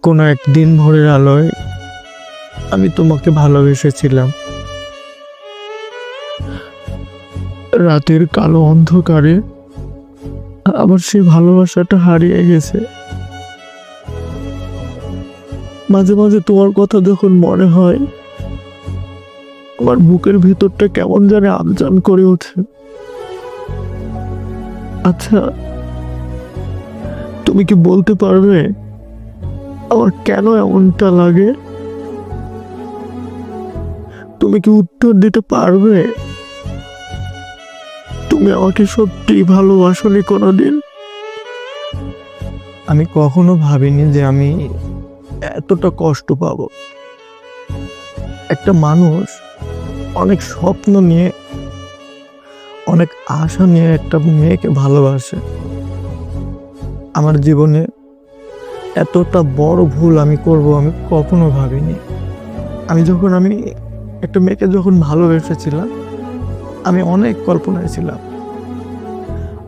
কোনো একদিন ভোরের আলোয় আমি তোমাকে ভালোবেসেছিলাম। রাতের কালো অন্ধকারে আবার সেই ভালোবাসাটা হারিয়ে গেছে। মাঝে মাঝে তোমার কথা যখন মনে হয়, আমার বুকের ভিতরটা কেমন জানে আনজান করে ওঠে। আচ্ছা তুমি কি বলতে পারবে আমার কেন এমনটা লাগে? তুমি কি উত্তর দিতে পারবে? তুমি আমাকে সত্যি ভালোবাসনি কোনোদিন? আমি কখনো ভাবিনি যে আমি এতটা কষ্ট পাবো। একটা মানুষ অনেক স্বপ্ন নিয়ে, অনেক আশা নিয়ে একটা মেয়েকে ভালোবাসে। আমার জীবনে এতটা বড় ভুল আমি করব আমি কখনো ভাবিনি। আমি যখন আমি একটা মেয়েকে যখন ভালোবেসেছিলাম, আমি অনেক কল্পনায় ছিলাম।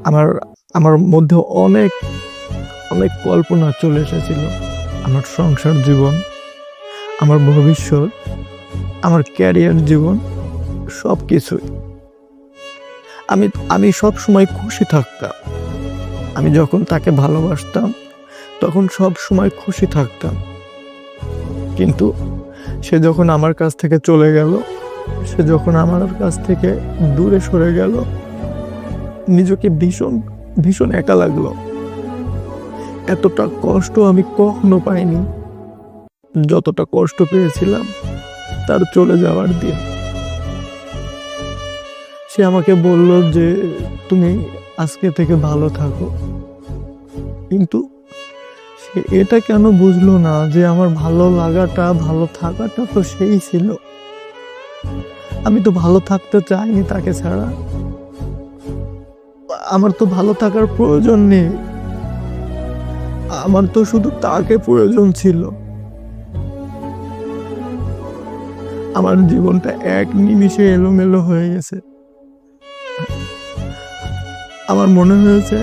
আমার আমার মধ্যে অনেক অনেক কল্পনা চলে এসেছিল। আমার সংসার জীবন, আমার ভবিষ্যৎ, আমার ক্যারিয়ার জীবন সব কিছুই আমি আমি সব সময় খুশি থাকতাম। আমি যখন তাকে ভালোবাসতাম তখন সব সময় খুশি থাকতাম। কিন্তু সে যখন আমার কাছ থেকে চলে গেল, সে যখন আমার কাছ থেকে দূরে সরে গেল, নিজেকে ভীষণ ভীষণ একা লাগল। এতটা কষ্ট আমি কখনো পাইনি। যতটা কষ্ট পেয়েছিলাম, তার চলে যাওয়ার দিন। সে আমাকে বলল যে, তুমি আজকে থেকে ভালো থাকো। কিন্তু এটা কেন বুঝলো না যে আমার ভালো লাগাটা, ভালো থাকাটা তো সেই ছিল। আমি তো ভালো থাকতে চাইনি তাকে ছাড়া। আমার তো ভালো থাকার প্রয়োজন নেই। আমার তো শুধু তাকে প্রয়োজন ছিল। আমার জীবনটা এক নিমিষে এলোমেলো হয়ে গেছে। আমার মনে হয়েছে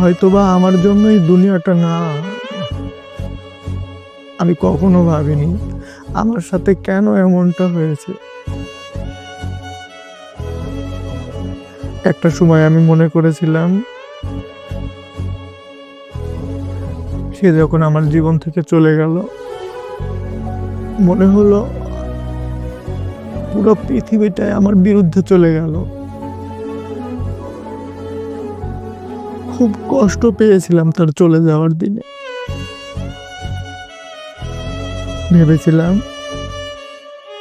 হয়তোবা আমার জন্যই দুনিয়াটা না আমি কখনো ভাবিনি আমার সাথে কেন এমনটা হয়েছে। একটা সময় আমি মনে করেছিলাম, সে যখন আমার জীবন থেকে চলে গেল, মনে হলো পুরো পৃথিবীটাই আমার বিরুদ্ধে চলে গেল। খুব কষ্ট পেয়েছিলাম তার চলে যাওয়ার দিনে। ভেবেছিলাম,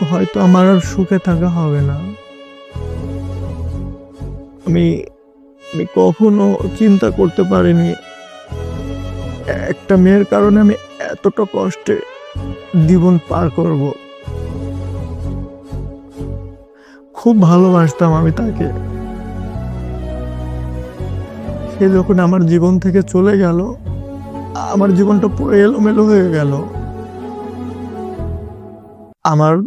হয়তো আমার আর সুখে থাকা হবে না। আমি আমি কখনো চিন্তা করতে পারিনি। একটা মেয়ের কারণে আমি এতটা কষ্টে জীবন পার করব। খুব ভালোবাসতাম আমি তাকে। সে যখন আমার জীবন থেকে চলে গেল, আমার জীবনটা পুরো এলোমেলো হয়ে গেল। আমার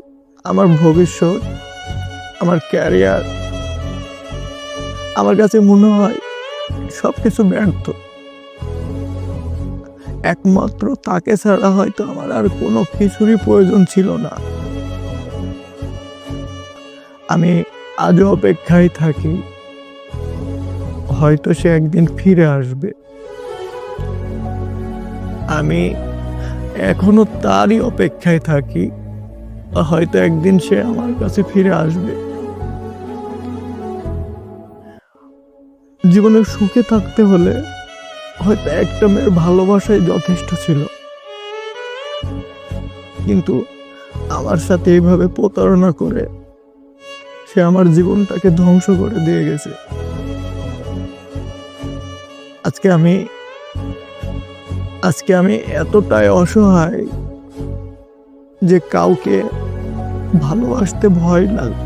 আমার ভবিষ্যৎ, আমার ক্যারিয়ার আমার কাছে মনে হয় সব কিছু ব্যর্থ। একমাত্র তাকে ছাড়া হয়তো আমার আর কোনো কিছুরই প্রয়োজন ছিল না। আমি আজও অপেক্ষায় থাকি। হয়তো সে একদিন ফিরে আসবে। আমি এখনও তারই অপেক্ষায় থাকি। হয়তো একদিন সে আমার কাছে ফিরে আসবে। জীবনে সুখে থাকতে হলে হয়তো একটা মেয়ের ভালোবাসাই যথেষ্ট ছিল। কিন্তু আমার সাথে এইভাবে প্রতারণা করে সে আমার জীবনটাকে ধ্বংস করে দিয়ে গেছে। আজকে আমি আজকে আমি এতটাই অসহায় যে কাউকে ভালোবাসতে ভয় লাগে।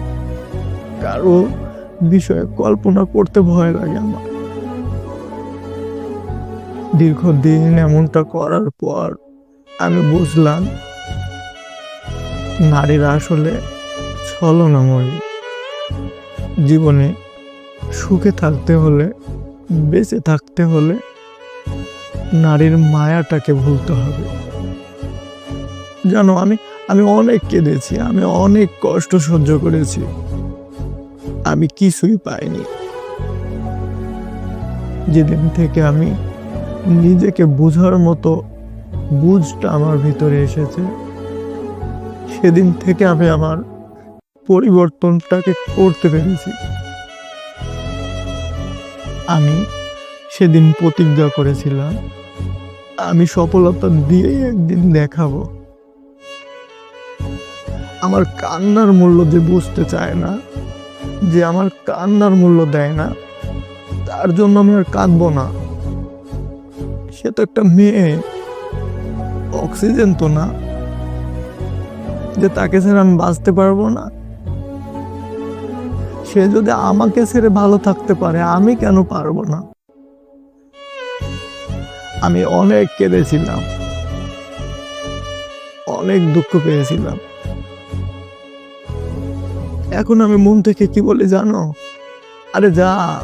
কারও বিষয়ে কল্পনা করতে ভয় লাগে আমার। দীর্ঘদিন এমনটা করার পর আমি বুঝলাম, নারীরা আসলে ছলনাময়ী। জীবনে সুখে থাকতে হলে, বেঁচে থাকতে হলে নারীর মায়াটাকে ভুলতে হবে। জানো, আমি আমি অনেক কেঁদেছি, আমি অনেক কষ্ট সহ্য করেছি। আমি কিছুই পাইনি। যেদিন থেকে আমি নিজেকে বোঝার মতো বুঝটা আমার ভিতরে এসেছে, সেদিন থেকে আমি আমার পরিবর্তনটাকে করতে পেরেছি। আমি সেদিন প্রতিজ্ঞা করেছিলাম, আমি সফলতা দিয়েই একদিন দেখাবো। আমার কান্নার মূল্য যে বুঝতে চায় না, যে আমার কান্নার মূল্য দেয় না, তার জন্য আমি আর কাঁদবো না। সে তো একটা মেয়ে, অক্সিজেন তো না, যে তাকে ছেড়ে আমি বাঁচতে পারব না। সে যদি আমাকে ছেড়ে ভালো থাকতে পারে, আমি কেন পারব না? আমি অনেক কেঁদেছিলাম, অনেক দুঃখ পেয়েছিলাম। এখন আমি মন থেকে কি বলি জানো? আরে যা,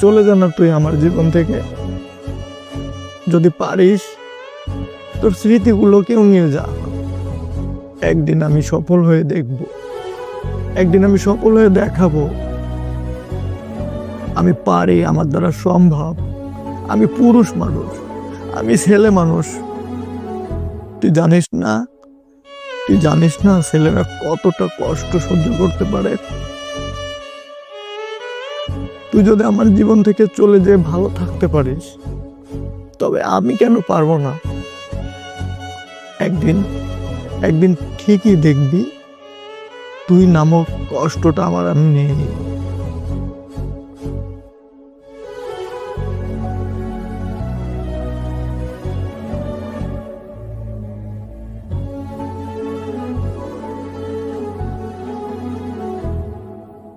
চলে যা না তুই আমার জীবন থেকে। যদি পারিস, তোর স্মৃতিগুলোকেও নিয়ে যা। একদিন আমি সফল হয়ে দেখব। একদিন আমি সফল হয়ে দেখাবো। আমি পারি, আমার দ্বারা সম্ভব। আমি পুরুষ মানুষ, আমি ছেলে মানুষ। তুই জানিস না তুই জানিস না, ছেলেরা কতটা কষ্ট সহ্য করতে পারে? তুই যদি আমার জীবন থেকে চলে যেয়ে ভালো থাকতে পারিস, তবে আমি কেন পারব না? একদিন একদিন ঠিকই দেখবি, তুই নামক কষ্টটা আমার আমি নেই